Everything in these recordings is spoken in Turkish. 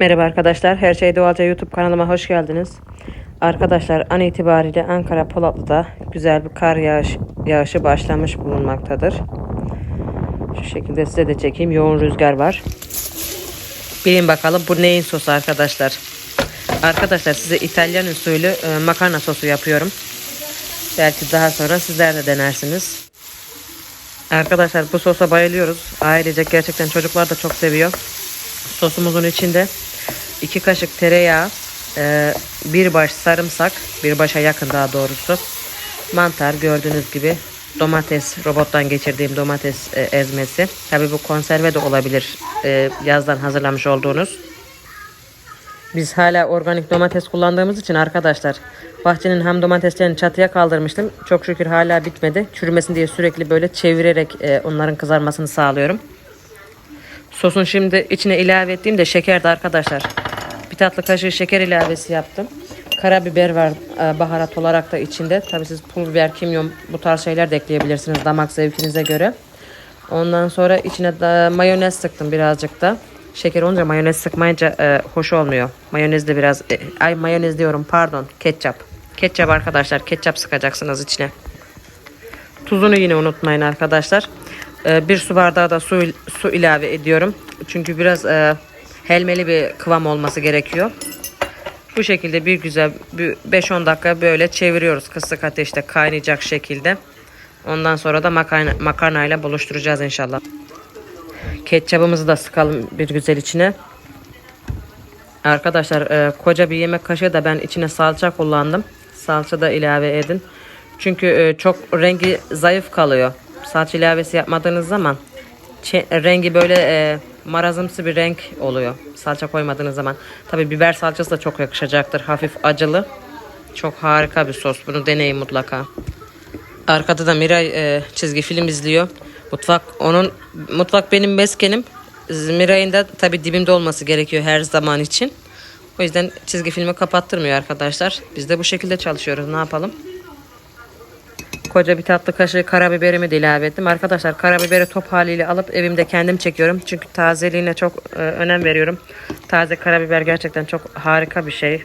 Merhaba arkadaşlar. Her şey doğalca YouTube kanalıma hoş geldiniz. Arkadaşlar an itibariyle Ankara Polatlı'da güzel bir kar yağış, yağışı başlamış bulunmaktadır. Şu şekilde size de çekeyim. Yoğun rüzgar var. Bilin bakalım bu neyin sosu arkadaşlar. Arkadaşlar size İtalyan usulü e, makarna sosu yapıyorum. Belki daha sonra sizler de denersiniz. Arkadaşlar bu sosa bayılıyoruz. Ayrıca gerçekten çocuklar da çok seviyor. Sosumuzun içinde 2 kaşık tereyağı, e, bir baş sarımsak, bir başa yakın daha doğrusu. Mantar gördüğünüz gibi domates, robottan geçirdiğim domates e, ezmesi. Tabi bu konserve de olabilir e, yazdan hazırlamış olduğunuz. Biz hala organik domates kullandığımız için arkadaşlar bahçenin ham domateslerini çatıya kaldırmıştım. Çok şükür hala bitmedi. Çürümesin diye sürekli böyle çevirerek e, onların kızarmasını sağlıyorum. Sosun şimdi içine ilave ettiğim de şekerdi arkadaşlar. Tatlı kaşığı şeker ilavesi yaptım. Karabiber var e, baharat olarak da içinde. Tabi siz pul biber, kimyon bu tarz şeyler de ekleyebilirsiniz damak zevkinize göre. Ondan sonra içine de mayonez sıktım birazcık da. Şeker olunca mayonez sıkmayınca e, hoş olmuyor. Mayonez de biraz e, ay mayonez diyorum pardon ketçap. Ketçap arkadaşlar ketçap sıkacaksınız içine. Tuzunu yine unutmayın arkadaşlar. Ee, bir su bardağı da su, su ilave ediyorum. Çünkü biraz e, helmeli bir kıvam olması gerekiyor. Bu şekilde bir güzel 5-10 dakika böyle çeviriyoruz kısık ateşte kaynayacak şekilde. Ondan sonra da makarna, makarnayla buluşturacağız inşallah. Ketçabımızı da sıkalım bir güzel içine. Arkadaşlar e, koca bir yemek kaşığı da ben içine salça kullandım. Salça da ilave edin. Çünkü e, çok rengi zayıf kalıyor. Salça ilavesi yapmadığınız zaman rengi böyle e, marazımsı bir renk oluyor. Salça koymadığınız zaman. Tabi biber salçası da çok yakışacaktır. Hafif acılı. Çok harika bir sos. Bunu deneyin mutlaka. Arkada da Miray e, çizgi film izliyor. Mutfak onun mutfak benim meskenim. Miray'ın da tabi dibimde olması gerekiyor her zaman için. O yüzden çizgi filmi kapattırmıyor arkadaşlar. Biz de bu şekilde çalışıyoruz. Ne yapalım? Koca bir tatlı kaşığı karabiberimi de ilave ettim. Arkadaşlar karabiberi top haliyle alıp evimde kendim çekiyorum. Çünkü tazeliğine çok e, önem veriyorum. Taze karabiber gerçekten çok harika bir şey.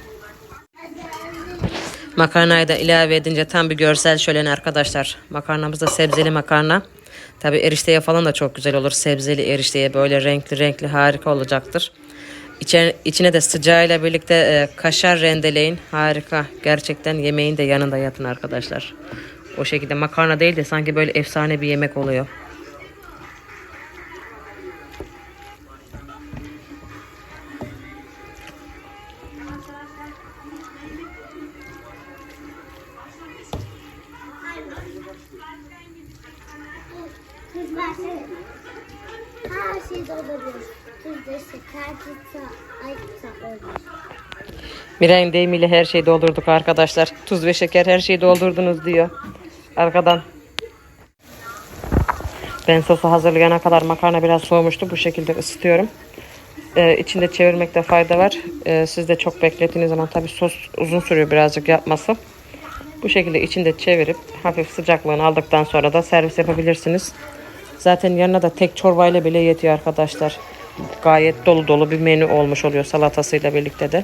Makarnayı da ilave edince tam bir görsel şölen arkadaşlar. Makarnamız da sebzeli makarna. Tabi erişteye falan da çok güzel olur. Sebzeli erişteye böyle renkli renkli harika olacaktır. İçine, de sıcağıyla birlikte e, kaşar rendeleyin. Harika. Gerçekten yemeğin de yanında yatın arkadaşlar. O şekilde makarna değil de sanki böyle efsane bir yemek oluyor. Miray'ın deyimiyle her şeyi doldurduk arkadaşlar. Tuz ve şeker her şeyi doldurdunuz diyor. Arkadan. Ben sosu hazırlayana kadar makarna biraz soğumuştu. Bu şekilde ısıtıyorum. Ee, içinde çevirmekte fayda var. Ee, siz de çok beklettiğiniz zaman tabii sos uzun sürüyor birazcık yapması. Bu şekilde içinde çevirip hafif sıcaklığını aldıktan sonra da servis yapabilirsiniz. Zaten yanına da tek çorbayla bile yetiyor arkadaşlar. Gayet dolu dolu bir menü olmuş oluyor salatasıyla birlikte de.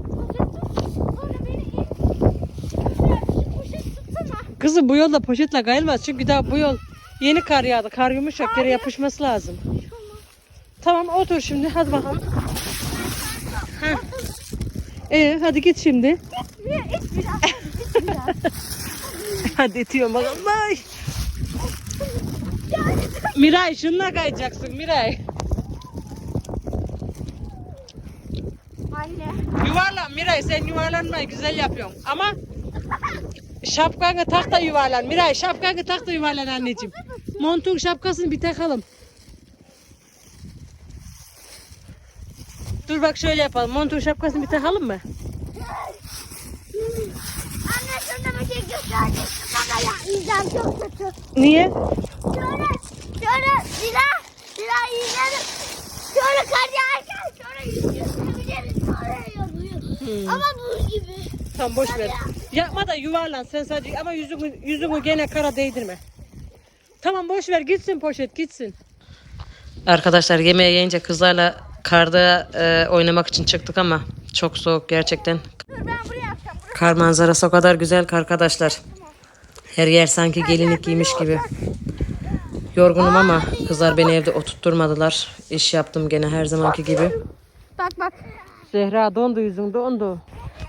Kızım bu yolda poşetle kayılmaz çünkü daha bu yol yeni kar yağdı. Kar yumuşak yere yapışması lazım. Tamam otur şimdi hadi bakalım. Heh. Ee, hadi git şimdi. hadi itiyorum bakalım. Ay. Miray şununla kayacaksın Miray. Anne. Yuvarlan Miray sen yuvarlanmayı güzel yapıyorsun. Ama şapkanı tak da yuvarlan. Miray şapkanı tak da yuvarlan anneciğim. Montun şapkasını bir takalım. Dur bak şöyle yapalım. Montun şapkasını bir takalım mı? Anne sana bir şey gösterecektim ama yapmayacağım çok kötü. Niye? Şöyle, şöyle silah, silah iğnerim. Şöyle kar yağarken şöyle sonra yanıyor. Ama buz gibi. Tamam boş ver. Yapma da yuvarlan sen sadece ama yüzünü yüzünü gene kara değdirme. Tamam boş ver gitsin poşet gitsin. Arkadaşlar yemeğe yiyince kızlarla karda e, oynamak için çıktık ama çok soğuk gerçekten. Dur ben buraya yapacağım. Kar manzarası o kadar güzel ki arkadaşlar. Her yer sanki gelinlik giymiş gibi. Yorgunum ama kızlar beni evde oturtturmadılar. İş yaptım gene her zamanki gibi. Bak bak. Zehra dondu yüzün dondu.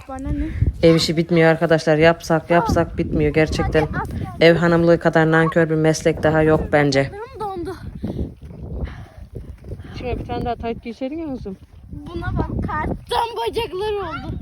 Bana ne? Ev işi bitmiyor arkadaşlar. Yapsak yapsak bitmiyor gerçekten. Ev hanımlığı kadar nankör bir meslek daha yok bence. Benim dondu. Şimdi bir tane daha tayt giyseydin ya kızım. Buna bak karttan bacakları oldu.